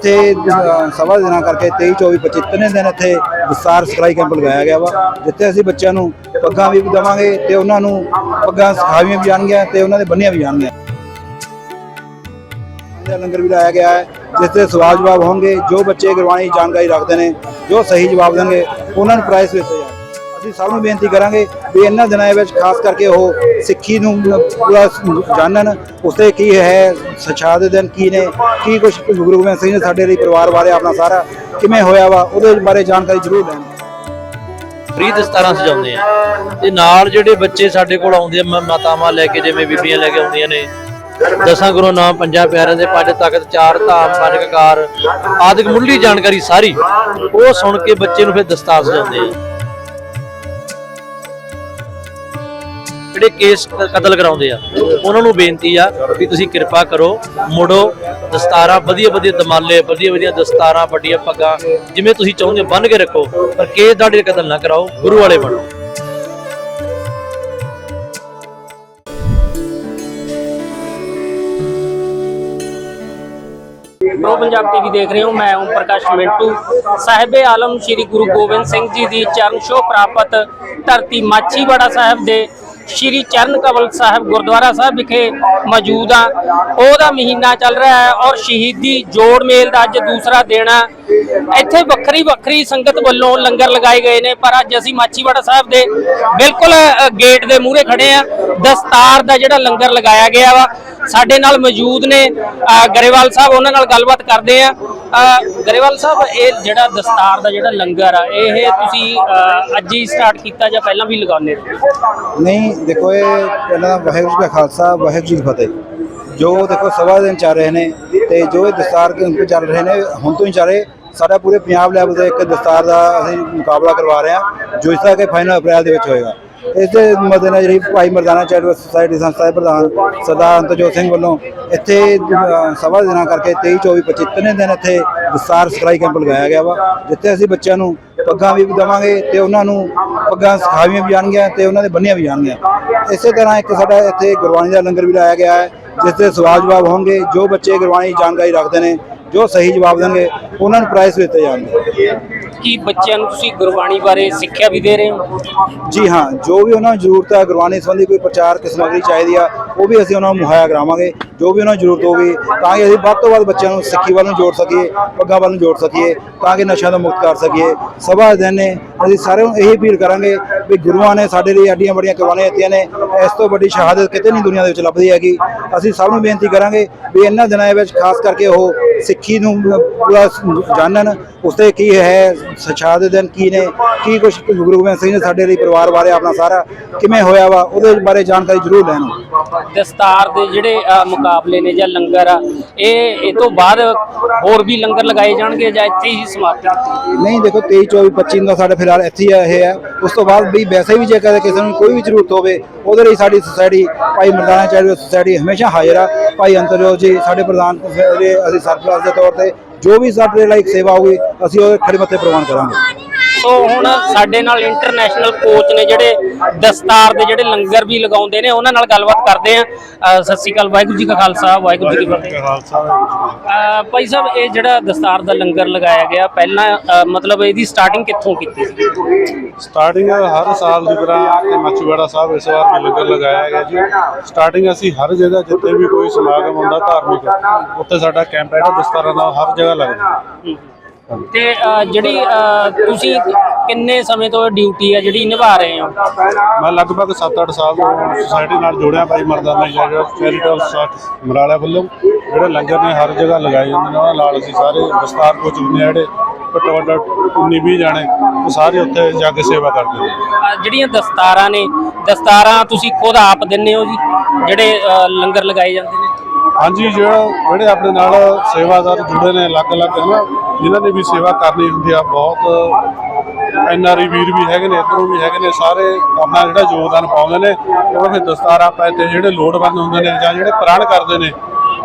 ਇੱਥੇ ਸਵਾ ਸਭਾ ਦਿਨਾਂ ਕਰਕੇ 23 24 25 ਤਿੰਨੇ ਦਿਨ ਇੱਥੇ ਵਿਸਤਾਰ ਸਿਖਲਾਈ ਕੈਂਪ ਲਗਾਇਆ ਗਿਆ ਵਾ, ਜਿੱਥੇ ਅਸੀਂ ਬੱਚਿਆਂ ਨੂੰ ਪੱਗਾਂ ਵੀ ਦੇਵਾਂਗੇ ਤੇ ਉਹਨਾਂ ਨੂੰ ਪੱਗਾਂ ਸਿਖਾਵੀਆਂ ਵੀ ਜਾਣਗੀਆਂ ਤੇ ਉਹਨਾਂ ਦੇ ਬੰਨੀਆਂ ਵੀ ਜਾਣਗੀਆਂ। ਦਾ ਲੰਗਰ ਵੀ ਲਾਇਆ ਗਿਆ ਹੈ, ਜਿਸ ਤੇ ਸਵਾਲ ਜਵਾਬ ਹੋਣਗੇ, ਜੋ ਬੱਚੇ ਗੁਰਬਾਣੀ ਜਾਣਕਾਰੀ ਰੱਖਦੇ ਨੇ, ਜੋ ਸਹੀ ਜਵਾਬ ਦੇਣਗੇ, ਉਹਨਾਂ ਨੂੰ ਪ੍ਰਾਈਜ਼ ਦਿੱਤੇ ਜਾਣਗੇ। ਅਸੀਂ ਸਭ ਨੂੰ ਬੇਨਤੀ ਕਰਾਂਗੇ ਵੀ ਇਹਨਾਂ ਦਿਨਾਂ ਵਿੱਚ ਖਾਸ ਕਰਕੇ ਉਹ ਸਿੱਖੀ ਨੂੰ ਪੂਰਾ ਜਾਣਨ ਉਸਤੇ ਕੀ ਹੈ ਸਚਾ ਦੇ ਦਿਨ ਕੀ ਨੇ, ਕੀ ਕੁਝ ਗੁਰੂ ਗੋਬਿੰਦ ਸਿੰਘ ਨੇ ਸਾਡੇ ਲਈ ਪਰਿਵਾਰ ਬਾਰੇ ਆਪਣਾ ਸਾਰਾ ਕਿਵੇਂ ਹੋਇਆ ਵਾ, ਉਹਦੇ ਬਾਰੇ ਜਾਣਕਾਰੀ ਜ਼ਰੂਰ ਲੈਣ। ਫ੍ਰੀ ਦਸਤਾਰਾਂ ਸਜਾਉਂਦੇ ਆ। ਤੇ ਨਾਲ ਜਿਹੜੇ ਬੱਚੇ ਸਾਡੇ ਕੋਲ ਆਉਂਦੇ ਆ ਮਾਤਾਵਾਂ ਲੈ ਕੇ ਜਿਵੇਂ ਬੀਬੀਆਂ ਲੈ ਕੇ ਆਉਂਦੀਆਂ ਨੇ, ਦਸਾਂ ਗੁਰੂ ਨਾਮ, ਪੰਜਾਂ ਪਿਆਰਿਆਂ ਦੇ, ਪੰਜ ਤਖਤ ਚਾਰ ਧਾਮ, ਪੰਜ ਕਕਾਰ, ਆਦਿਕ ਮੁੱਢਲੀ ਜਾਣਕਾਰੀ ਸਾਰੀ, ਉਹ ਸੁਣ ਕੇ ਬੱਚੇ ਨੂੰ ਫਿਰ ਦਸਤਾਰ ਸਜਾਉਂਦੇ ਆ। ਜਿਹੜੇ ਕੇਸ ਕਤਲ ਕਰਾਉਂਦੇ ਆ, ਉਹਨਾਂ ਨੂੰ ਬੇਨਤੀ ਆ ਵੀ ਤੁਸੀਂ ਕਿਰਪਾ ਕਰੋ, ਮੁੜੋ, ਦਸਤਾਰਾਂ ਵਧੀਆ ਵਧੀਆ ਦਮਾਲੇ ਵਧੀਆ ਵਧੀਆ ਦਸਤਾਰਾਂ, ਵੱਡੀਆਂ ਪੱਗਾਂ, ਜਿਵੇਂ ਤੁਸੀਂ ਚਾਹੁੰਦੇ ਬੰਨ ਕੇ ਰੱਖੋ, ਪਰ ਕੇਸ ਤੁਹਾਡੇ ਕਤਲ ਨਾ ਕਰਾਓ, ਗੁਰੂ ਵਾਲੇ ਬਣੋ। ਪ੍ਰੋ ਪੰਜਾਬ ਟੀਵੀ ਦੇਖ ਰਹੇ ਹੋ, ਮੈਂ ਓਮ ਪ੍ਰਕਾਸ਼ ਮਿੰਟੂ। ਸਾਹਿਬੇ ਆਲਮ ਸ੍ਰੀ ਗੁਰੂ ਗੋਬਿੰਦ ਸਿੰਘ ਜੀ ਦੀ ਚਰਨ ਛੋਹ ਪ੍ਰਾਪਤ ਧਰਤੀ ਮਾਛੀਵਾੜਾ ਸਾਹਿਬ ਦੇ ਸ੍ਰੀ ਚਰਨ ਕਮਲ ਸਾਹਿਬ ਗੁਰਦੁਆਰਾ ਸਾਹਿਬ ਵਿਖੇ ਮੌਜੂਦ ਆ। ਉਹਦਾ ਮਹੀਨਾ ਚੱਲ ਰਿਹਾ ਹੈ ਔਰ ਸ਼ਹੀਦੀ ਜੋੜ ਮੇਲ ਦਾ ਅੱਜ ਦੂਸਰਾ ਦਿਨ ਆ। ਇੱਥੇ ਵੱਖਰੀ ਵੱਖਰੀ ਸੰਗਤ ਵੱਲੋਂ ਲੰਗਰ ਲਗਾਏ ਗਏ ਨੇ, ਪਰ ਅੱਜ ਅਸੀਂ ਮਾਛੀਵਾੜਾ ਸਾਹਿਬ ਦੇ ਬਿਲਕੁਲ ਗੇਟ ਦੇ ਮੂਹਰੇ ਖੜੇ ਆ ਦਸਤਾਰ ਦਾ ਜਿਹੜਾ ਲੰਗਰ ਲਗਾਇਆ ਗਿਆ ਵਾ, ਸਾਡੇ ਨਾਲ ਮੌਜੂਦ ਨੇ ਗਰੇਵਾਲ ਸਾਹਿਬ, ਉਹਨਾਂ ਨਾਲ ਗੱਲਬਾਤ ਕਰਦੇ ਆ ਗਰੇਵਾਲ ਸਾਹਿਬ, ਇਹ ਜਿਹੜਾ ਦਸਤਾਰ ਦਾ ਜਿਹੜਾ ਲੰਗਰ ਆ, ਇਹ ਤੁਸੀਂ ਅੱਜ ਹੀ ਸਟਾਰਟ ਕੀਤਾ ਜਾਂ ਪਹਿਲਾਂ ਵੀ ਲਗਾਉਂਦੇ ਨਹੀਂ, ਦੇਖੋ ਇਹ ਪਹਿਲਾਂ ਵਾਹਿਗੁਰੂ ਜੀ ਕਾ ਖਾਲਸਾ, ਵਾਹਿਗੁਰੂ ਜੀ ਫਤਿਹ। ਜੋ ਦੇਖੋ ਸਵਾ ਦਿਨ ਚੱਲ ਰਹੇ ਨੇ ਤੇ ਜੋ ਇਹ ਦਸਤਾਰ ਕੈਂਪ ਚੱਲ ਰਹੇ ਨੇ, ਹੁਣ ਤੋਂ ਹੀ ਚੱਲ ਰਹੇ। ਸਾਡਾ ਪੂਰੇ ਪੰਜਾਬ ਲੈਵਲ ਤੇ ਇੱਕ ਦਸਤਾਰ ਦਾ ਅਸੀਂ ਮੁਕਾਬਲਾ ਕਰਵਾ ਰਹੇ ਹਾਂ ਜੋ ਇਸ ਦਾ ਕਿ ਫਾਈਨਲ ਅਪ੍ਰੈਲ ਦੇ ਵਿੱਚ ਹੋਏਗਾ। ਇਸ ਦੇ ਮੱਦੇਨਜ਼ਰ ਜਿਹੜੀ ਭਾਈ ਮਰਦਾਨਾ ਚੈਰੀਟੇਬਲ ਸੁਸਾਇਟੀ ਸੰਸਥਾ ਦੇ ਪ੍ਰਧਾਨ ਸਰਦਾਰ ਅੰਤਰਜੋਤ ਸਿੰਘ ਵੱਲੋਂ ਇੱਥੇ ਅ, ਸਭਾ ਦਿਨਾਂ ਕਰਕੇ 23 24 25 ਤਿੰਨੇ ਦਿਨ ਇੱਥੇ ਵਿਸਤਾਰ ਸਿਖਲਾਈ ਕੈਂਪ ਲਗਾਇਆ ਗਿਆ ਵਾ ਜਿੱਥੇ ਅਸੀਂ ਬੱਚਿਆਂ ਨੂੰ ਪੱਗਾਂ ਵੀ ਦੇਵਾਂਗੇ ਤੇ ਉਹਨਾਂ ਨੂੰ ਪੱਗਾਂ ਸਿਖਾਵੀਆਂ ਵੀ ਜਾਣਗੀਆਂ ਤੇ ਉਹਨਾਂ ਦੇ ਬੰਨੀਆਂ ਵੀ ਜਾਣਗੀਆਂ। ਇਸੇ ਤਰ੍ਹਾਂ ਇੱਕ ਸਾਡਾ ਇੱਥੇ ਗੁਰਬਾਣੀ ਦਾ ਲੰਗਰ ਵੀ ਲਾਇਆ ਗਿਆ ਹੈ ਜਿਸ ਤੇ ਸਵਾਲ ਜਵਾਬ ਹੋਣਗੇ ਜੋ ਬੱਚੇ ਗੁਰਬਾਣੀ ਦੀ ਜਾਣਕਾਰੀ ਰੱਖਦੇ ਨੇ ਜੋ ਸਹੀ ਜਵਾਬ ਦੇਣਗੇ ਉਹਨਾਂ ਨੂੰ ਪ੍ਰਾਈਜ਼ ਦਿੱਤੇ ਜਾਣਗੇ। ਕੀ ਬੱਚਿਆਂ ਨੂੰ ਤੁਸੀਂ ਗੁਰਬਾਣੀ ਬਾਰੇ ਸਿੱਖਿਆ ਵੀ ਦੇ ਰਹੇ ਹੋ? ਜੀ ਹਾਂ ਜੋ ਵੀ ਉਹਨਾਂ ਨੂੰ ਜ਼ਰੂਰਤ ਹੈ ਗੁਰਬਾਣੀ ਸੰਬੰਧੀ ਕੋਈ ਪ੍ਰਚਾਰ ਕਿਸ ਸਮੱਗਰੀ ਚਾਹੀਦੀ ਆ ਉਹ ਵੀ ਅਸੀਂ ਉਹਨਾਂ ਨੂੰ ਮੁਹੱਈਆ ਕਰਾਵਾਂਗੇ। ਜੋ ਵੀ ਉਹਨਾਂ ਨੂੰ ਜ਼ਰੂਰਤ ਹੋਵੇ ਤਾਂ ਕਿ ਅਸੀਂ ਵੱਧ ਤੋਂ ਵੱਧ ਬੱਚਿਆਂ ਨੂੰ ਸਿੱਖੀ ਵੱਲ ਨੂੰ ਜੋੜ ਸਕੀਏ ਪੱਗਾਂ ਵੱਲ ਨੂੰ ਜੋੜ ਸਕੀਏ ਤਾਂ ਕਿ ਨਸ਼ਿਆਂ ਤੋਂ ਮੁਕਤ ਕਰ ਸਕੀਏ। ਸਭਾ ਦਿਨ ਨੇ ਅਸੀਂ ਸਾਰਿਆਂ ਨੂੰ ਇਹੀ ਅਪੀਲ ਕਰਾਂਗੇ ਵੀ ਗੁਰੂਆਂ ਨੇ ਸਾਡੇ ਲਈ ਐਡੀਆਂ ਬੜੀਆਂ ਕੁਰਬਾਨੀਆਂ ਦਿੱਤੀਆਂ ਨੇ ਇਸ ਤੋਂ ਵੱਡੀ ਸ਼ਹਾਦਤ ਕਿਤੇ ਨਹੀਂ ਦੁਨੀਆ ਦੇ ਵਿੱਚ ਲੱਭਦੀ ਹੈਗੀ। ਅਸੀਂ ਸਭ ਨੂੰ ਬੇਨਤੀ ਕਰਾਂਗੇ ਵੀ ਇਹਨਾਂ ਦਿਨਾਂ ਵਿੱਚ ਖਾਸ ਕਰਕੇ ਉਹ ਸਿੱਖੀ ਨੂੰ ਪੂਰਾ ਜਾਣਨ ਉਸਤੇ ਕੀ ਹੈ ਸਚਾ ਦੇ ਦਿਨ ਕੀ ਨੇ, ਕੀ ਕੁਝ ਗੁਰੂ ਗੋਬਿੰਦ ਸਿੰਘ ਨੇ ਸਾਡੇ ਲਈ ਪਰਿਵਾਰ ਬਾਰੇ ਆਪਣਾ ਸਾਰਾ ਕਿਵੇਂ ਹੋਇਆ ਵਾ, ਉਹਦੇ ਬਾਰੇ ਜਾਣਕਾਰੀ ਜ਼ਰੂਰ ਲੈਣ ਦਸਤਾਰ ਦੇ ਜਿਹੜੇ ਮੁਕਾਬਲੇ ਨੇ ਜਾਂ ਲੰਗਰ ਆ, ਇਹ ਇਹ ਤੋਂ ਬਾਅਦ ਹੋਰ ਵੀ ਲੰਗਰ ਲਗਾਏ ਜਾਣਗੇ ਜਾਂ ਇੱਥੇ ਹੀ ਸਮਾਪਤ ਨਹੀਂ, ਦੇਖੋ 23 24 25 ਦਾ ਸਾਡੇ ਫਿਲਹਾਲ ਇੱਥੇ ਹੀ ਇਹ ਹੈ ਉਸ ਤੋਂ ਬਾਅਦ ਵੀ ਵੈਸੇ ਵੀ ਜੇਕਰ ਕਿਸੇ ਨੂੰ ਕੋਈ ਵੀ ਜ਼ਰੂਰਤ ਹੋਵੇ, ਉਹਦੇ ਲਈ ਸਾਡੀ ਸੁਸਾਇਟੀ ਭਾਈ ਮਰਦਾਨਾ ਚੈਰੀਟੇਬਲ ਸੁਸਾਇਟੀ ਹਮੇਸ਼ਾ ਹਾਜ਼ਰ ਆ। ਭਾਈ ਅੰਤਰਜੋਤ ਜੀ, ਸਾਡੇ ਪ੍ਰਧਾਨ ਅਸੀਂ ਸਰਪ੍ਰਸਤ ਦੇ ਤੌਰ ਤੇ ਜੋ ਵੀ ਸਾਡੇ ਲਈ ਸੇਵਾ ਹੋਊਗੀ, ਅਸੀਂ ਉਹ ਖੜੇ ਮੱਥੇ ਪ੍ਰਵਾਨ ਕਰਾਂਗੇ। ਸੋ ਹੁਣ ਸਾਡੇ ਨਾਲ ਇੰਟਰਨੈਸ਼ਨਲ ਕੋਚ ਨੇ ਜਿਹੜੇ ਦਸਤਾਰ ਦੇ ਜਿਹੜੇ ਲੰਗਰ ਵੀ ਲਗਾਉਂਦੇ ਨੇ ਉਹਨਾਂ ਨਾਲ ਗੱਲਬਾਤ ਕਰਦੇ ਆ ਸਤਿ ਸ਼੍ਰੀ ਅਕਾਲ ਵਾਹਿਗੁਰੂ ਜੀ ਕਾ ਖਾਲਸਾ ਵਾਹਿਗੁਰੂ ਜੀ ਕੀ ਫਤਿਹ। ਭਾਈ ਸਾਹਿਬ ਇਹ ਜਿਹੜਾ ਦਸਤਾਰ ਦਾ ਲੰਗਰ ਲਗਾਇਆ ਗਿਆ ਪਹਿਲਾਂ ਮਤਲਬ ਇਹਦੀ ਸਟਾਰਟਿੰਗ ਕਿੱਥੋਂ ਕੀਤੀ ਸੀ? ਸਟਾਰਟਿੰਗ ਹਰ ਸਾਲ ਦੀ ਤਰ੍ਹਾਂ ਤੇ ਮੱਛੀਵਾੜਾ ਸਾਹਿਬ ਇਸ ਵਾਰ ਵੀ ਲੰਗਰ ਲਗਾਇਆ ਗਿਆ ਜੀ। ਸਟਾਰਟਿੰਗ ਅਸੀਂ ਹਰ ਜਗ੍ਹਾ ਜਿੱਥੇ ਵੀ ਕੋਈ ਸਮਾਗਮ ਹੁੰਦਾ ਧਾਰਮਿਕ ਉੱਥੇ ਸਾਡਾ ਕੈਂਪ ਹੈ ਦਸਤਾਰਾਂ ਦਾ ਹਰ ਜਗ੍ਹਾ ਲੱਗਦਾ। ਤੇ ਅ, ਜਿਹੜੀ ਅ, ਤੁਸੀਂ ਕਿੰਨੇ ਸਮੇਂ ਤੋਂ ਡਿਊਟੀ ਹੈ ਜਿਹੜੀ ਨਿਭਾ ਰਹੇ ਹੋ? ਮੈਂ ਲਗਭਗ 7-8 ਸਾਲ ਤੋਂ ਸੁਸਾਇਟੀ ਨਾਲ ਜੁੜਿਆ ਭਾਈ ਮਰਦਾਨਾ ਚੈਰੀਟੇਬਲ ਸੋਸਾਇਟੀ ਮਰਾਲਾ ਵੱਲੋਂ ਜਿਹੜੇ ਲੰਗਰ ਨੇ ਹਰ ਜਗ੍ਹਾ ਲਗਾਏ ਜਾਂਦੇ ਨੇ ਉਹਨਾਂ ਨਾਲ ਅਸੀਂ ਸਾਰੇ ਦਸਤਾਰ ਕੋਚ ਨੇ ਜਿਹੜੇ ਘੱਟੋ ਘੱਟ 19-20 ਜਾਣੇ ਉਹ ਸਾਰੇ ਉੱਥੇ ਜਾ ਕੇ ਸੇਵਾ ਕਰਦੇ ਨੇ। ਅ, ਜਿਹੜੀਆਂ ਦਸਤਾਰਾਂ ਨੇ ਦਸਤਾਰਾਂ ਤੁਸੀਂ ਖੁਦ ਆਪ ਦਿੰਦੇ ਹੋ ਜੀ ਜਿਹੜੇ ਅ, ਲੰਗਰ ਲਗਾਏ ਜਾਂਦੇ ਨੇ? ਹਾਂਜੀ ਜਿਹੜਾ ਜਿਹੜੇ ਆਪਣੇ ਨਾਲ ਸੇਵਾਦਾਰ ਜੁੜੇ ਨੇ, ਅਲੱਗ-ਅਲੱਗ ਹਨਾ ਜਿਨ੍ਹਾਂ ਨੇ ਵੀ ਸੇਵਾ ਕਰਨੀ ਹੁੰਦੀ ਆ, ਬਹੁਤ ਐਨਆਰਈ ਵੀਰ ਵੀ ਹੈਗੇ ਨੇ, ਇੱਧਰੋਂ ਵੀ ਹੈਗੇ ਨੇ, ਸਾਰੇ ਆਪਣਾ ਜਿਹੜਾ ਯੋਗਦਾਨ ਪਾਉਂਦੇ ਨੇ, ਉਹ ਫਿਰ ਦਸਤਾਰਾਂ ਪੈ ਤੇ ਜਿਹੜੇ ਲੋੜਵੰਦ ਹੁੰਦੇ ਨੇ ਜਾਂ ਜਿਹੜੇ ਪ੍ਰਾਣ ਕਰਦੇ ਨੇ,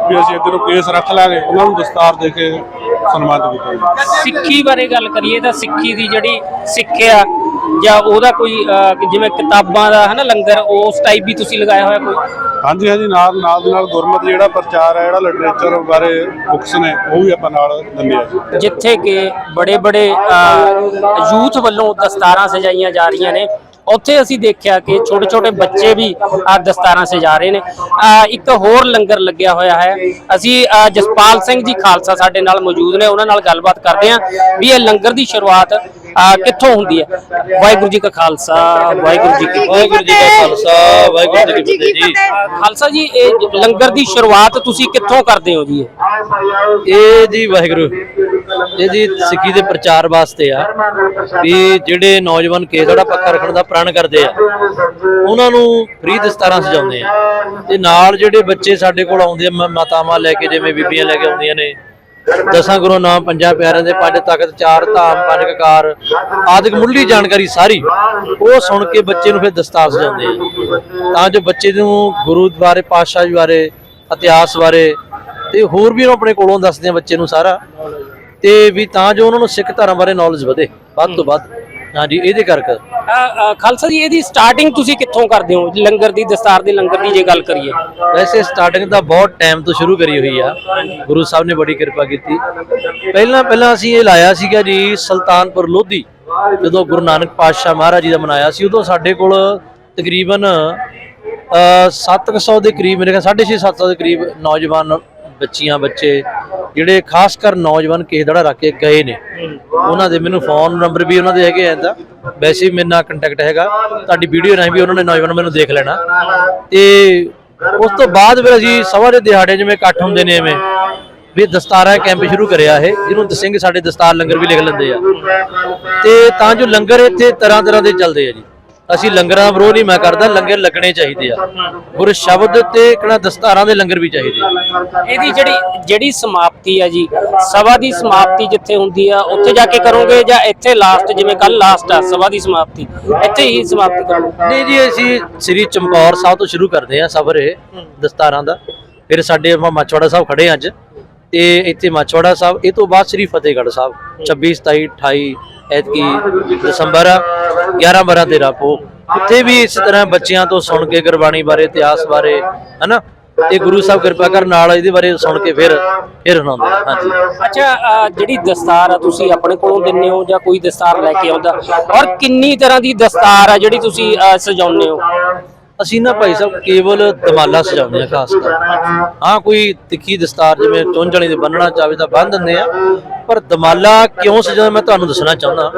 ਵੀ ਅਸੀਂ ਇੱਧਰੋਂ ਕੇਸ ਰੱਖ ਲਾਂਗੇ, ਉਹਨਾਂ ਨੂੰ ਦਸਤਾਰ ਦੇ ਕੇ ਸਨਮਾਨਿਤ ਕੀਤਾ ਜਾਂਦਾ ਸਿੱਖੀ ਬਾਰੇ ਗੱਲ ਕਰੀਏ ਤਾਂ ਸਿੱਖੀ ਦੀ ਜਿਹੜੀ ਸਿੱਖਿਆ ਜਾਂ ਉਹਦਾ ਕੋਈ ਜਿਵੇਂ ਕਿਤਾਬਾਂ ਦਾ ਹੈ ਨਾ ਲੰਗਰ, ਉਸ ਟਾਈਪ ਵੀ ਤੁਸੀਂ ਲਗਾਇਆ ਹੋਇਆ ਕੋਈ? ਹਾਂਜੀ ਹਾਂਜੀ, ਨਾਲ ਨਾਲ ਦੇ ਨਾਲ ਗੁਰਮਤ ਜਿਹੜਾ ਪ੍ਰਚਾਰ ਹੈ, ਜਿਹੜਾ ਲਿਟਰੇਚਰ ਬਾਰੇ ਬੁੱਕਸ ਨੇ, ਉਹ ਵੀ ਆਪਾਂ ਨਾਲ ਦਿੰਦੇ ਆ ਜਿੱਥੇ ਕਿ ਬੜੇ ਬੜੇ ਯੂਥ ਵੱਲੋਂ ਦਸਤਾਰਾਂ ਸਜਾਈਆਂ ਜਾ ਰਹੀਆਂ ਨੇ। ਉੱਥੇ ਅਸੀਂ ਦੇਖਿਆ ਕਿ ਛੋਟੇ ਛੋਟੇ ਬੱਚੇ ਵੀ ਆ ਦਸਤਾਰਾਂ ਸਜਾ ਰਹੇ ਨੇ। ਅਹ ਇੱਕ ਹੋਰ ਲੰਗਰ ਲੱਗਿਆ ਹੋਇਆ ਹੈ। ਅਸੀਂ ਅਹ ਜਸਪਾਲ ਸਿੰਘ ਜੀ ਖਾਲਸਾ ਸਾਡੇ ਨਾਲ ਮੌਜੂਦ ਨੇ, ਉਹਨਾਂ ਨਾਲ ਗੱਲਬਾਤ ਕਰਦੇ ਹਾਂ ਵੀ ਇਹ ਲੰਗਰ ਦੀ ਸ਼ੁਰੂਆਤ ਕਿੱਥੋਂ ਹੁੰਦੀ ਹੈ? ਵਾਹਿਗੁਰੂ ਜੀ ਕਾ ਖਾਲਸਾ ਵਾਹਿਗੁਰੂ ਜੀ ਕੀ ਵਾਹਿਗੁਰੂ ਜੀ ਕਾ ਖਾਲਸਾ ਵਾਹਿਗੁਰੂ ਜੀ ਕੀ ਫਤਿਹ ਜੀ। ਖਾਲਸਾ ਜੀ ਇਹ ਲੰਗਰ ਦੀ ਸ਼ੁਰੂਆਤ ਤੁਸੀਂ ਕਿੱਥੋਂ ਕਰਦੇ ਹੋ ਜੀ ਇਹ? ਇਹ ਜੀ ਵਾਹਿਗੁਰੂ ਇਹ ਜੀ ਸਿੱਖੀ ਦੇ ਪ੍ਰਚਾਰ ਵਾਸਤੇ ਆ। ਵੀ ਜਿਹੜੇ ਨੌਜਵਾਨ ਕੇਸ ਜਿਹੜਾ ਪੱਕਾ ਰੱਖਣ ਦਾ ਪ੍ਰਣ ਕਰਦੇ ਆ ਉਹਨਾਂ ਨੂੰ ਫ੍ਰੀ ਦਸਤਾਰਾਂ ਸਜਾਉਂਦੇ ਆ। ਤੇ ਨਾਲ ਜਿਹੜੇ ਬੱਚੇ ਸਾਡੇ ਕੋਲ ਆਉਂਦੇ ਆ ਮਾਤਾਵਾਂ ਲੈ ਕੇ ਜਿਵੇਂ ਬੀਬੀਆਂ ਲੈ ਕੇ ਆਉਂਦੀਆਂ ਨੇ ਦਸਾਂ ਗੁਰੂ ਨਾਮ, ਪੰਜਾਂ ਪਿਆਰਿਆਂ ਦੇ ਪੰਜ ਤਖਤ ਚਾਰ ਧਾਮ, ਪੰਜ ਕਕਾਰ, ਆਦਿਕ ਮੁੱਢਲੀ ਜਾਣਕਾਰੀ ਸਾਰੀ, ਉਹ ਸੁਣ ਕੇ ਬੱਚੇ ਨੂੰ ਫਿਰ ਦਸਤਾਰ ਸਜਾਉਂਦੇ ਤਾਂ ਜੋ ਬੱਚੇ ਨੂੰ ਗੁਰੂ ਬਾਰੇ ਪਾਤਸ਼ਾਹ ਜੀ ਬਾਰੇ ਇਤਿਹਾਸ ਬਾਰੇ ਤੇ ਹੋਰ ਵੀ ਉਹ ਆਪਣੇ ਕੋਲੋਂ ਦੱਸਦੇ ਆ ਬੱਚੇ ਨੂੰ ਸਾਰਾ। ਤੇ ਵੀ ਤਾਂ ਜੋ ਉਹਨਾਂ ਨੂੰ ਸਿੱਖ ਧਰਮ ਬਾਰੇ ਨੌਲੇਜ ਵਧੇ, ਵੱਧ ਤੋਂ ਵੱਧ। ਹਾਂਜੀ ਇਹਦੇ ਕਰਕੇ। ਅਹ, ਖਾਲਸਾ ਜੀ ਇਹਦੀ ਸਟਾਰਟਿੰਗ ਤੁਸੀਂ ਕਿੱਥੋਂ ਕਰਦੇ ਹੋ? ਲੰਗਰ ਦੀ ਦਸਤਾਰ ਦੇ ਲੰਗਰ ਦੀ ਜੇ ਗੱਲ ਕਰੀਏ। ਵੈਸੇ ਸਟਾਰਟਿੰਗ ਤਾਂ ਬਹੁਤ ਟਾਈਮ ਤੋਂ ਸ਼ੁਰੂ ਕਰੀ ਹੋਈ ਆ। ਗੁਰੂ ਸਾਹਿਬ ਨੇ ਬੜੀ ਕਿਰਪਾ ਕੀਤੀ। ਪਹਿਲਾਂ ਪਹਿਲਾਂ ਅਸੀਂ ਇਹ ਲਾਇਆ ਸੀਗਾ ਜੀ ਸੁਲਤਾਨਪੁਰ ਲੋਧੀ। ਜਦੋਂ ਗੁਰੂ ਨਾਨਕ ਪਾਤਸ਼ਾਹ ਮਹਾਰਾਜ ਜੀ ਦਾ ਮਨਾਇਆ ਸੀ ਉਦੋਂ ਸਾਡੇ ਕੋਲ ਤਕਰੀਬਨ ਅ 700 ਦੇ ਕਰੀਬ ਮੇਰੇ ਖਿਆਲ 650 700 ਦੇ ਕਰੀਬ ਨੌਜਵਾਨ ਬੱਚੀਆਂ ਬੱਚੇ ਜਿਹੜੇ ਖਾਸ ਕਰ ਨੌਜਵਾਨ ਕੇਸ ਦੜਾ ਰੱਖ ਕੇ ਗਏ ਨੇ, ਉਹਨਾਂ ਦੇ ਮੈਨੂੰ ਫੋਨ ਨੰਬਰ ਵੀ ਉਹਨਾਂ ਦੇ ਹੈਗੇ ਐ ਤਾਂ ਵੈਸੇ ਮੇਰੇ ਨਾਲ ਕੰਟੈਕਟ ਹੈਗਾ। ਤੁਹਾਡੀ ਵੀਡੀਓ ਰਾਹੀਂ ਵੀ ਉਹਨਾਂ ਨੇ ਨੌਜਵਾਨ ਮੈਨੂੰ ਦੇਖ ਲੈਣਾ। ਤੇ ਉਸ ਤੋਂ ਬਾਅਦ ਫਿਰ ਅਸੀਂ ਸਵਾ ਦੇ ਦਿਹਾੜੇ ਜਿਵੇਂ ਇਕੱਠ ਹੁੰਦੇ ਨੇ ਐਵੇਂ, ਵੀ ਦਸਤਾਰਾ ਕੈਂਪ ਸ਼ੁਰੂ ਕਰਿਆ ਇਹ, ਜਿਹਨੂੰ ਸਿੰਘ ਸਾਡੇ ਦਸਤਾਰ ਲੰਗਰ ਵੀ ਲਿਖ ਲੈਂਦੇ ਆ। ਤੇ ਤਾਂ ਜੋ ਲੰਗਰ ਇੱਥੇ ਤਰ੍ਹਾਂ ਤਰ੍ਹਾਂ ਦੇ ਚੱਲਦੇ ਆ ਜੀ। ਅਸੀਂ ਲੰਗਰਾਂ ਵਿਰੋਧ ਨਹੀਂ ਮੈਂ ਕਰਦਾ ਲੰਗਰ ਲੱਗਣੇ ਚਾਹੀਦੇ ਆ। ਗੁਰ ਸ਼ਬਦ ਤੇ ਕਿਹੜਾ ਦਸਤਾਰਾਂ ਦੇ ਲੰਗਰ ਵੀ ਚਾਹੀਦੇ ਆ। ਇਹਦੀ ਜਿਹੜੀ ਜਿਹੜੀ ਸਮਾਪਤੀ ਹੈ ਜੀ ਸਭਾ ਦੀ ਸਮਾਪਤੀ ਜਿੱਥੇ ਹੁੰਦੀ ਆ ਉੱਥੇ ਜਾ ਕੇ ਕਰੋਗੇ ਜਾਂ ਇੱਥੇ ਲਾਸਟ ਜਿਵੇਂ ਕੱਲ ਲਾਸਟ ਆ ਸਭਾ ਦੀ ਸਮਾਪਤੀ ਇੱਥੇ ਹੀ ਸਮਾਪਤੀ ਕਰੋਗੇ? ਨਹੀਂ ਜੀ ਅਸੀਂ ਸ੍ਰੀ ਚਮਕੌਰ ਸਾਹਿਬ ਤੋਂ ਸ਼ੁਰੂ ਕਰਦੇ ਸਫ਼ਰ ਇਹ ਦਸਤਾਰਾਂ ਦਾ। ਫਿਰ ਸਾਡੇ ਆਪਾਂ ਮਾਛਵਾੜਾ ਸਾਹਿਬ ਖੜੇ ਅੱਜ। ਤੇ ਇੱਥੇ ਮਾਛਵਾੜਾ ਸਾਹਿਬ ਇਹ ਤੋਂ ਬਾਅਦ ਸ੍ਰੀ ਫਤਿਹਗੜ੍ਹ ਸਾਹਿਬ 26 27 28 ਐਤਕੀ ਦਸੰਬਰ 11 12 13 ਪੋ ਉੱਥੇ ਵੀ ਇਸ ਤਰ੍ਹਾਂ ਬੱਚਿਆਂ ਤੋਂ ਸੁਣ ਕੇ ਗੁਰਬਾਣੀ ਬਾਰੇ, ਇਤਿਹਾਸ ਬਾਰੇ, ਹਨਾ? ਤੇ ਗੁਰੂ ਸਾਹਿਬ ਕਿਰਪਾ ਕਰਨ ਨਾਲ ਇਹਦੇ ਬਾਰੇ ਸੁਣ ਕੇ ਫਿਰ ਫਿਰ ਸੁਣਾਉਂਦੇ ਹਾਂਜੀ। ਅੱਛਾ ਜਿਹੜੀ ਦਸਤਾਰ ਆ ਤੁਸੀਂ ਆਪਣੇ ਕੋਲੋਂ ਦਿੰਦੇ ਹੋ ਜਾਂ ਕੋਈ ਦਸਤਾਰ ਲੈ ਕੇ ਆਉਂਦਾ? ਔਰ ਕਿੰਨੀ ਤਰ੍ਹਾਂ ਦੀ ਦਸਤਾਰ ਆ ਜਿਹੜੀ ਤੁਸੀਂ ਸਜਾਉਂਦੇ ਹੋ? ਅਸੀਂ ਨਾ ਭਾਈ ਸਾਹਿਬ ਕੇਵਲ ਦਮਾਲਾ ਸਜਾਉਂਦੇ ਆ ਖਾਸ ਕਰ। ਹਾਂ, ਕੋਈ ਤਿੱਖੀ ਦਸਤਾਰ ਜਿਵੇਂ ਚੁੰਝਣੀ ਦੇ ਬੰਨਣਾ ਚਾਵੇ ਤਾਂ ਬੰਨ ਦਿੰਦੇ ਆ ਪਰ ਦਮਾਲਾ ਕਿਉਂ ਸਜਾਉਂਦੇ, ਮੈਂ ਤੁਹਾਨੂੰ ਦੱਸਣਾ ਚਾਹੁੰਦਾ।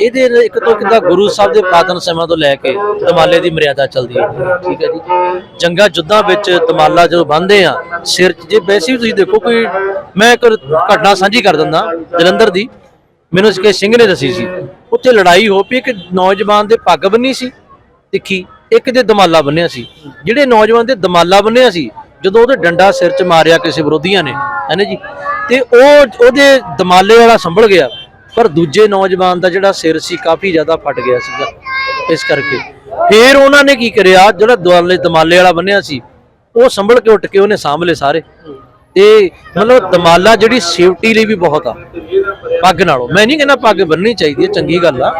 ਇਹਦੇ ਇੱਕ ਤੋਂ ਕਿੱਦਾਂ ਗੁਰੂ ਸਾਹਿਬ ਦੇ ਪ੍ਰਾਤਨ ਸਮੇਂ ਤੋਂ ਲੈ ਕੇ ਦਮਾਲੇ ਦੀ ਮਰਿਆਦਾ ਚੱਲਦੀ ਹੈ। ਠੀਕ ਹੈ ਜੀ। ਜੰਗਾ ਜੁੱਦਾਂ ਵਿੱਚ ਦਮਾਲਾ ਜਦੋਂ ਬੰਨਦੇ ਆ ਸਿਰ 'ਚ ਜੇ ਵੈਸੇ ਵੀ ਤੁਸੀਂ ਦੇਖੋ ਕੋਈ, ਮੈਂ ਇੱਕ ਘਟਨਾ ਸਾਂਝੀ ਕਰ ਦਿੰਦਾ, ਜਲੰਧਰ ਦੀ। ਮੈਨੂੰ ਇਸਕੇ ਸਿੰਘ ਨੇ ਦੱਸੀ ਸੀ। ਉੱਥੇ ਲੜਾਈ ਹੋ ਪਈ, ਇੱਕ ਨੌਜਵਾਨ ਦੇ ਪੱਗ ਬੰਨੀ ਸੀ, ਤਿੱਖੀ। ਇੱਕ ਦੇ ਦਮਾਲਾ ਬੰਨਿਆ ਸੀ, ਜਿਹੜੇ ਨੌਜਵਾਨ ਦੇ ਦਮਾਲਾ ਬੰਨਿਆ ਸੀ, ਜਦੋਂ ਉਹਦੇ ਡੰਡਾ ਸਿਰ 'ਚ ਮਾਰਿਆ ਕਿਸੇ ਵਿਰੋਧੀਆਂ ਨੇ, ਹੈਨਾ ਜੀ? ਤੇ ਉਹ, ਉਹਦੇ ਦਮਾਲੇ ਵਾਲਾ ਸੰਭਲ ਗਿਆ, ਪਰ ਦੂਜੇ ਨੌਜਵਾਨ ਦਾ ਜਿਹੜਾ ਸਿਰ ਸੀ, ਕਾਫੀ ਜ਼ਿਆਦਾ ਫਟ ਗਿਆ ਸੀਗਾ, ਇਸ ਕਰਕੇ। ਫਿਰ ਉਹਨਾਂ ਨੇ ਕੀ ਕਰਿਆ, ਜਿਹੜਾ ਦਮਾਲੇ ਦਮਾਲੇ ਵਾਲਾ ਬੰਨਿਆ ਸੀ, ਉਹ ਸੰਭਲ ਕੇ ਉੱਠ ਕੇ ਉਹਨੇ ਸਾਂਭ ਲਏ ਸਾਰੇ। ਤੇ ਮਤਲਬ ਦਮਾਲਾ ਜਿਹੜੀ ਸੇਫਟੀ ਲਈ ਵੀ ਬਹੁਤ ਆ, ਪੱਗ ਨਾਲੋਂ। ਮੈਂ ਨਹੀਂ ਕਹਿੰਦਾ ਪੱਗ ਬੰਨਣੀ ਚਾਹੀਦੀ ਹੈ ਚੰਗੀ ਗੱਲ ਆ।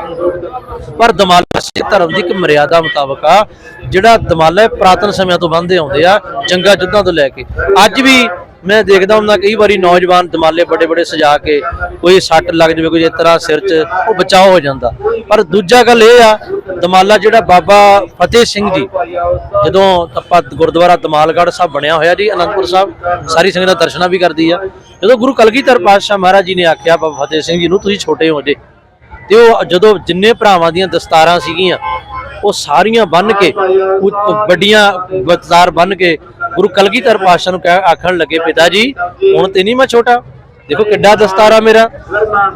ਪਰ ਦਮਾਲਾ ਸਿੱਖ ਧਰਮ ਦੀ ਇੱਕ ਮਰਿਆਦਾ ਮੁਤਾਬਕ ਆ, ਜਿਹੜਾ ਦਮਾਲਾ ਇਹ ਪੁਰਾਤਨ ਸਮਿਆਂ ਤੋਂ ਬੰਦੇ ਆਉਂਦੇ ਆ ਜੰਗਾ ਜੁੱਦਾਂ ਤੋਂ ਲੈ ਕੇ। ਅੱਜ ਵੀ ਮੈਂ ਦੇਖਦਾ ਹੁੰਦਾ ਕਈ ਵਾਰੀ ਨੌਜਵਾਨ ਦਮਾਲੇ ਬੜੇ ਬੜੇ ਸਜਾ ਕੇ ਕੋਈ ਸੱਟ ਲੱਗ ਜਾਵੇ, ਕੋਈ ਇਸ ਤਰ੍ਹਾਂ ਸਿਰ 'ਚ, ਉਹ ਬਚਾਅ ਹੋ ਜਾਂਦਾ। ਪਰ ਦੂਜਾ ਗੱਲ ਇਹ ਆ, ਦਮਾਲਾ ਜਿਹੜਾ ਬਾਬਾ ਫਤਿਹ ਸਿੰਘ ਜੀ, ਜਦੋਂ ਆਪਾਂ ਗੁਰਦੁਆਰਾ ਦਮਾਲਗੜ੍ਹ ਸਾਹਿਬ ਬਣਿਆ ਹੋਇਆ ਜੀ, ਅਨੰਦਪੁਰ ਸਾਹਿਬ, ਸਾਰੀ ਸੰਗਤ ਦਾ ਦਰਸ਼ਨਾ ਵੀ ਕਰਦੀ ਆ। ਜਦੋਂ ਗੁਰੂ ਕਲਗੀਧਰ ਪਾਤਸ਼ਾਹ ਮਹਾਰਾਜ ਜੀ ਨੇ ਆਖਿਆ, ਬਾਬਾ ਫਤਿਹ ਸਿੰਘ ਜੀ ਨੂੰ, ਤੁਸੀਂ ਛੋਟੇ ਹੋ ਜੇ। ਤੇ ਉਹ ਜਦੋਂ ਜਿੰਨੇ ਭਰਾਵਾਂ ਦੀਆਂ ਦਸਤਾਰਾਂ ਸੀਗੀਆਂ, ਉਹ ਸਾਰੀਆਂ ਬੰਨ ਕੇ ਵੱਡੀਆਂ ਦਸਤਾਰ ਬੰਨ ਕੇ ਗੁਰੂ ਕਲਗੀਧਰ ਪਾਤਸ਼ਾਹ ਨੂੰ ਕਹਿ ਆਖਣ ਲੱਗੇ, ਪਿਤਾ ਜੀ, ਹੁਣ ਤੇ ਨਹੀਂ ਮੈਂ ਛੋਟਾ। ਦੇਖੋ ਕਿੱਡਾ ਦਸਤਾਰਾ ਮੇਰਾ।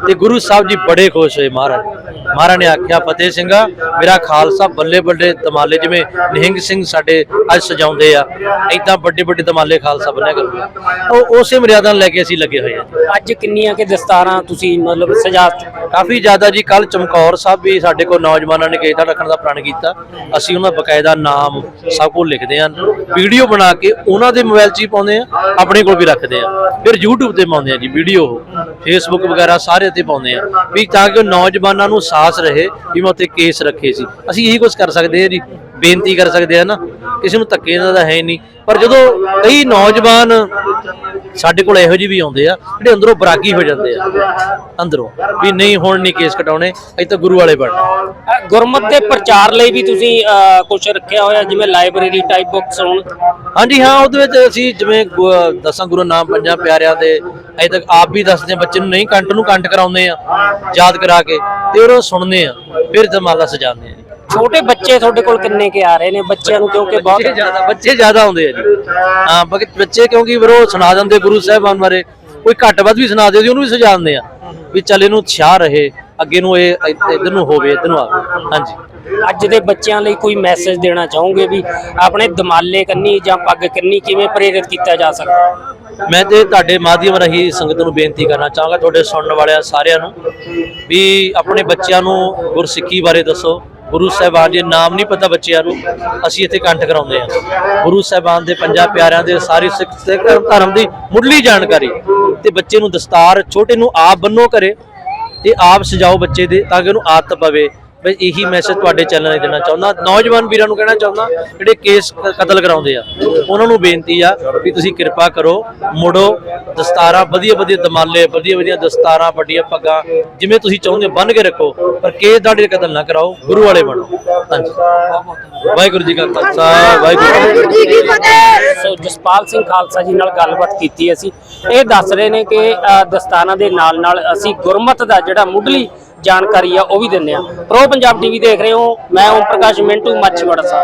ਤੇ ਗੁਰੂ ਸਾਹਿਬ ਜੀ ਬੜੇ ਖੁਸ਼ ਹੋਏ ਮਹਾਰਾਜ। ਮਹਾਰਾਜ ਨੇ ਆਖਿਆ ਫਤਿਹ ਸਿੰਘਾ ਮੇਰਾ ਖਾਲਸਾ ਬੱਲੇ ਬੱਲੇ ਦਮਾਲੇ ਜਿਵੇਂ ਨਿਹੰਗ ਸਿੰਘ ਸਾਡੇ ਅੱਜ ਸਜਾਉਂਦੇ ਆ ਏਦਾਂ ਵੱਡੇ ਵੱਡੇ ਦਮਾਲੇ ਖਾਲਸਾ ਬੰਨਿਆ ਕਰੂਗਾ। ਉਹ ਉਸੇ ਮਰਿਆਦਾ ਨੂੰ ਲੈ ਕੇ ਅਸੀਂ ਲੱਗੇ ਹੋਏ ਆ। ਅੱਜ ਕਿੰਨੀਆਂ ਕਿ ਦਸਤਾਰਾਂ ਤੁਸੀਂ ਮਤਲਬ ਸਜਾ ਕਾਫੀ ਜ਼ਿਆਦਾ ਜੀ। ਕੱਲ ਚਮਕੌਰ ਸਾਹਿਬ ਵੀ ਸਾਡੇ ਕੋਲ ਨੌਜਵਾਨਾਂ ਨੇ ਕੇਤਾ ਰੱਖਣ ਦਾ ਪ੍ਰਣ ਕੀਤਾ। ਅਸੀਂ ਉਹਨਾਂ ਦਾ ਬਕਾਇਦਾ ਨਾਮ ਸਭ ਕੁਝ ਲਿਖਦੇ ਹਾਂ। ਵੀਡੀਓ ਬਣਾ ਕੇ ਉਹਨਾਂ ਦੇ ਮੋਬਾਈਲ 'ਚ ਹੀ ਪਾਉਂਦੇ ਆ ਆਪਣੇ ਕੋਲ ਵੀ ਰੱਖਦੇ ਆ ਫਿਰ YouTube ਤੇ ਪਾਉਂਦੇ ਆ ਜੀ ਵੀਡੀਓ Facebook ਵਗੈਰਾ ਸਾਰੇ ਤੇ ਪਾਉਂਦੇ ਆ ਵੀ ਤਾਂ ਕਿ ਨੌਜਵਾਨਾਂ ਨੂੰ ਸਾਹਸ ਰਹੇ ਵੀ ਮੈਂ ਉੱਥੇ ਕੇਸ ਰੱਖੇ ਸੀ। ਅਸੀਂ ਇਹੀ ਕੁਝ ਕਰ ਸਕਦੇ ਹਾਂ ਜੀ, ਬੇਨਤੀ ਕਰ ਸਕਦੇ ਆ ਨਾ, ਕਿਸੇ ਨੂੰ ਧੱਕੇ ਨਾਲ ਤਾਂ ਹੈ ਨਹੀਂ। ਪਰ ਜਦੋਂ ਕਈ ਨੌਜਵਾਨ ਸਾਡੇ ਕੋਲ ਇਹੋ ਜਿਹੇ ਵੀ ਆਉਂਦੇ ਆ, ਜਿਹੜੇ ਅੰਦਰੋਂ ਬਰਾਗੀ ਹੋ ਜਾਂਦੇ ਆ, ਅੰਦਰੋਂ ਵੀ ਨਹੀਂ, ਹੁਣ ਨਹੀਂ ਕੇਸ ਕਟਾਉਣੇ ਅਸੀਂ ਤਾਂ ਗੁਰੂ ਵਾਲੇ ਬਣਨਾ। ਗੁਰਮਤ ਦੇ ਪ੍ਰਚਾਰ ਲਈ ਵੀ ਤੁਸੀਂ ਕੁਝ ਰੱਖਿਆ ਹੋਇਆ, ਜਿਵੇਂ ਲਾਇਬ੍ਰੇਰੀ ਟਾਈਪ ਬੁੱਕਸ ਹੋਣ। ਹਾਂਜੀ ਹਾਂ ਉਹਦੇ ਵਿੱਚ ਅਸੀਂ ਜਿਵੇਂ ਦਸਾਂ ਗੁਰੂ ਨਾਮ ਪੰਜਾਂ ਪਿਆਰਿਆਂ ਦੇ ਅਜੇ ਤੱਕ ਆਪ ਵੀ ਦੱਸਦੇ ਬੱਚੇ ਨੂੰ ਨਹੀਂ ਕੰਟ ਨੂੰ ਕੰਟ ਕਰਾਉਂਦੇ ਆ ਯਾਦ ਕਰਾ ਕੇ ਤੇ ਉਹਨੂੰ ਸੁਣਦੇ ਆ ਫਿਰ ਜਮਾਲਾ ਸਜਾਉਂਦੇ ਆ ਜੀ। ਛੋਟੇ ਬੱਚੇ ਤੁਹਾਡੇ ਕੋਲ ਕਿੰਨੇ ਕੇ ਆ ਰਹੇ ਨੇ? ਬੱਚਿਆਂ ਨੂੰ ਕਿਉਂਕਿ ਬਹੁਤ ਜ਼ਿਆਦਾ ਬੱਚੇ ਜ਼ਿਆਦਾ ਆਉਂਦੇ ਆ ਜੀ। ਹਾਂ ਬੱਚੇ ਕਿਉਂਕਿ ਉਹ ਸੁਣਾ ਦਿੰਦੇ ਗੁਰੂ ਸਾਹਿਬਾਨ ਬਾਰੇ ਕੋਈ ਘੱਟ ਵੱਧ ਵੀ ਸੁਣਾ ਦਿੰਦੇ ਉਹਨੂੰ ਵੀ ਸੁਝਾ ਦਿੰਦੇ ਆ ਵੀ ਚੱਲ ਇਹਨੂੰ ਛਾਹ ਰਹੇ ਅੱਗੇ ਨੂੰ ਇਹ ਇਧਰ ਨੂੰ ਹੋਵੇ ਇਧਰ ਨੂੰ ਆਵੇ ਹਾਂਜੀ। ਅੱਜ ਦੇ ਬੱਚਿਆਂ ਲਈ ਕੋਈ ਮੈਸੇਜ ਦੇਣਾ ਚਾਹੋਗੇ ਵੀ ਆਪਣੇ ਦਮਾਲੇ ਕੰਨੀ ਜਾਂ ਪੱਗ ਕੰਨੀ ਕਿਵੇਂ ਪ੍ਰੇਰਿਤ ਕੀਤਾ ਜਾ ਸਕਦਾ? ਮੈਂ ਤੇ ਤੁਹਾਡੇ ਮਾਧਿਅਮ ਰਾਹੀਂ ਸੰਗਤ ਨੂੰ ਬੇਨਤੀ ਕਰਨਾ ਚਾਹਾਂਗਾ, ਤੁਹਾਡੇ ਸੁਣਨ ਵਾਲਿਆਂ ਸਾਰਿਆਂ ਨੂੰ ਵੀ ਆਪਣੇ ਬੱਚਿਆਂ ਨੂੰ ਗੁਰਸਿੱਖੀ ਬਾਰੇ ਦੱਸੋ। ਗੁਰੂ ਸਾਹਿਬਾਨ ਦੇ ਨਾਮ ਨਹੀਂ ਪਤਾ ਬੱਚਿਆਂ ਨੂੰ, ਅਸੀਂ ਇੱਥੇ ਕੰਠ ਕਰਾਉਂਦੇ ਹਾਂ। ਗੁਰੂ ਸਾਹਿਬਾਨ ਦੇ ਪੰਜਾਂ ਪਿਆਰਿਆਂ ਦੇ ਸਾਰੇ ਸਿੱਖ ਸਿੱਖ ਧਰਮ ਦੀ ਮੁੱਢਲੀ ਜਾਣਕਾਰੀ ਤੇ ਬੱਚੇ ਨੂੰ ਦਸਤਾਰ ਛੋਟੇ ਨੂੰ ਆਪ ਬੰਨੋ ਕਰੇ ਤੇ ਆਪ ਸਜਾਓ ਬੱਚੇ ਦੇ ਤਾਂ ਕਿ ਉਹਨੂੰ ਆਦਤ ਪਵੇ। ਬਈ ਇਹੀ ਮੈਸੇਜ ਤੁਹਾਡੇ ਚੈਨਲ ਨੇ ਦੇਣਾ ਚਾਹੁੰਦਾ। ਨੌਜਵਾਨ ਵੀਰਾਂ ਨੂੰ ਕਹਿਣਾ ਚਾਹੁੰਦਾ ਜਿਹੜੇ ਕੇਸ ਕਤਲ ਕਰਾਉਂਦੇ ਆ ਉਹਨਾਂ ਨੂੰ ਬੇਨਤੀ ਆ ਵੀ ਤੁਸੀਂ ਕਿਰਪਾ ਕਰੋ ਮੁੜੋ ਦਸਤਾਰਾਂ ਵਧੀਆ ਵਧੀਆ ਦਮਾਲੇ ਵਧੀਆ ਵਧੀਆ ਦਸਤਾਰਾਂ ਵੱਡੀਆਂ ਪੱਗਾਂ ਜਿਵੇਂ ਤੁਸੀਂ ਚਾਹੁੰਦੇ ਹੋ ਬੰਨ ਕੇ ਰੱਖੋ ਪਰ ਕੇਸ ਦਾੜੇ ਕਤਲ ਨਾ ਕਰਾਓ ਗੁਰੂ ਵਾਲੇ ਬਣੋ। ਹਾਂਜੀ। ਵਾਹਿਗੁਰੂ ਜੀ ਕਾ ਖਾਲਸਾ ਵਾਹਿਗੁਰੂ ਜੀ ਕੀ ਫਤਿਹ। ਸੋ ਜਸਪਾਲ ਸਿੰਘ ਖਾਲਸਾ ਜੀ ਨਾਲ ਗੱਲਬਾਤ ਕੀਤੀ ਅਸੀਂ। ਇਹ ਦੱਸ ਰਹੇ ਨੇ ਕਿ ਅ, ਦਸਤਾਨਾ ਦੇ ਨਾਲ ਨਾਲ ਅਸੀਂ ਗੁਰਮਤ ਦਾ ਜਿਹੜਾ ਮੁੱਢਲੀ ਜਾਣਕਾਰੀ ਆ, ਉਹ ਵੀ ਦਿੰਦੇ ਆ। ਪ੍ਰੋ ਪੰਜਾਬ ਟੀਵੀ ਦੇਖ ਰਹੇ ਹੋ, ਮੈਂ ਓਮ ਪ੍ਰਕਾਸ਼ ਮਿੰਟੂ, ਮਾਛੀਵਾੜਾ ਸਾਹਿਬ।